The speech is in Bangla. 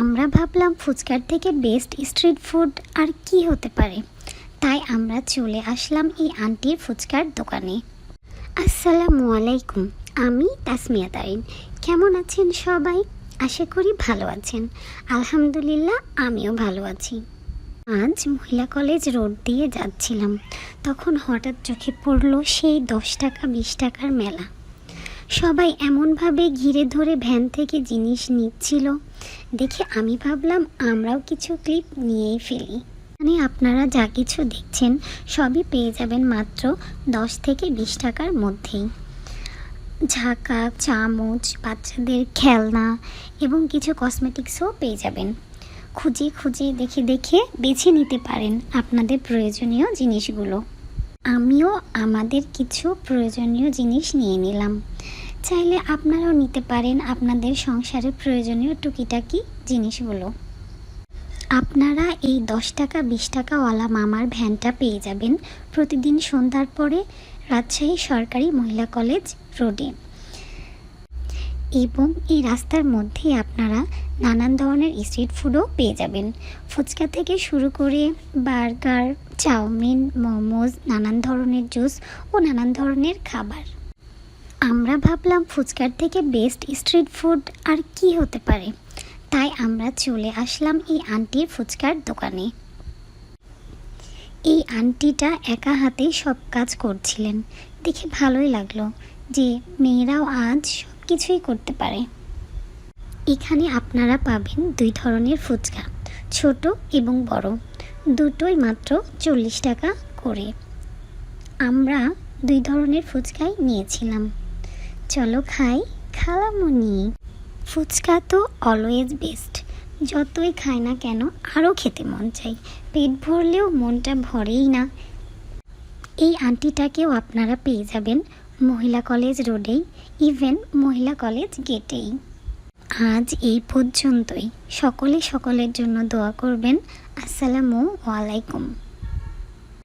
আমরা ভাবলাম ফুচকার থেকে বেস্ট স্ট্রিট ফুড আর কি হতে পারে। তাই আমরা চলে আসলাম এই আন্টির ফুচকার দোকানে। আসসালামু আলাইকুম, আমি তাসমিয়া তারিন। কেমন আছেন সবাই? আশা করি ভালো আছেন। আলহামদুলিল্লাহ, আমিও ভালো আছি। আজ মহিলা কলেজ রোড দিয়ে যাচ্ছিলাম। তখন হঠাৎ চোখে পড়ল সেই দশ টাকা, বিশ টাকার মেলা। সবাই এমনভাবে ঘিরে ধরে ভ্যান থেকে জিনিস নিচ্ছিল। দেখে আমি ভাবলাম, আমরাও কিছু ক্লিপ নিয়েই ফেলি। মানে আপনারা যা কিছু দেখছেন, সবই পেয়ে যাবেন মাত্র দশ থেকে বিশ টাকার মধ্যেই। ঝাঁকা, চামচ, বাচ্চাদের খেলনা এবং কিছু কসমেটিক্সও পেয়ে যাবেন। খুঁজে খুঁজে দেখে দেখে বেছে নিতে পারেন আপনাদের প্রয়োজনীয় জিনিসগুলো। আমিও আমাদের কিছু প্রয়োজনীয় জিনিস নিয়ে নিলাম। চাইলে আপনারাও নিতে পারেন আপনাদের সংসারের প্রয়োজনীয় টুকিটাকি জিনিসগুলো। আপনারা এই দশ টাকা, বিশ টাকাওয়ালা মামার ভ্যানটা পেয়ে যাবেন প্রতিদিন সন্ধ্যার পরে রাজশাহী সরকারি মহিলা কলেজ রোডে। এবং এই রাস্তার মধ্যে আপনারা নানান ধরনের স্ট্রিট ফুডও পেয়ে যাবেন। ফুচকা থেকে শুরু করে বার্গার, চাউমিন, মোমোজ, নানান ধরনের জুস ও নানান ধরনের খাবার। আমরা ভাবলাম ফুচকার থেকে বেস্ট স্ট্রিট ফুড আর কি হতে পারে। তাই আমরা চলে আসলাম এই আন্টির ফুচকার দোকানে। এই আন্টিটা একা হাতেই সব কাজ করছিলেন। দেখে ভালোই লাগল যে মেয়েরাও আজ সব কিছুই করতে পারে। এখানে আপনারা পাবেন দুই ধরনের ফুচকা, ছোট এবং বড়। দুটোই মাত্র চল্লিশ টাকা করে। আমরা দুই ধরনের ফুচকাই নিয়েছিলাম। চলো খাই খালামুনি। ফুচকা তো অলওয়েজ বেস্ট যতই খাই না কেন আরও খেতে মন চাই। পেট ভরলেও মনটা ভরেই না। এই আন্টিটাকেও আপনারা পেয়ে যাবেন মহিলা কলেজ রোডেই ইভেন মহিলা কলেজ গেটেই আজ এই পর্যন্তই। সকলে সকলের জন্য দোয়া করবেন। আসসালামু আলাইকুম।